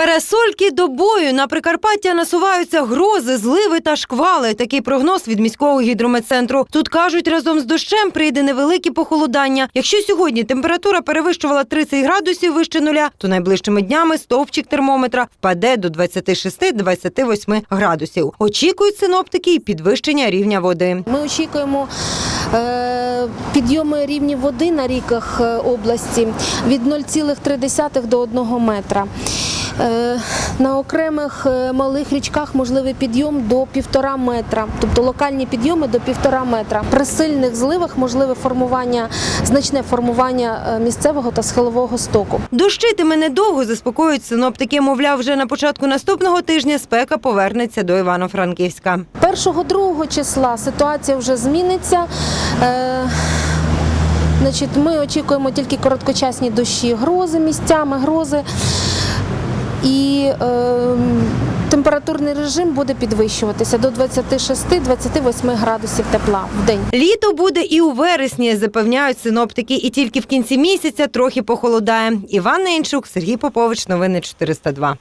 Парасольки до бою на Прикарпаття насуваються грози, зливи та шквали. Такий прогноз від міського гідрометцентру. Тут кажуть, разом з дощем прийде невелике похолодання. Якщо сьогодні температура перевищувала 30 градусів вище нуля, то найближчими днями стовпчик термометра впаде до 26-28 градусів. Очікують синоптики і підвищення рівня води. Ми очікуємо е, підйоми рівнів води на ріках е, області від 0,3 до 1 метра. Е, На окремих е, малих річках можливий підйом до 1,5 метра, тобто локальні підйоми до 1,5 метра. При сильних зливах можливе формування, значне формування е, місцевого та схилового стоку. Дощитиме недовго, заспокоюють синоптики. Мовляв, вже на початку наступного тижня спека повернеться до Івано-Франківська. 1-2 числа ситуація вже зміниться. Значить, ми очікуємо тільки короткочасні дощі, грози місцями, грози. І е, температурний режим буде підвищуватися до 26-28 градусів тепла в день. Літо буде і у вересні, запевняють синоптики, і тільки в кінці місяця трохи похолодає. Іван Ненчук, Сергій Попович, новини 402.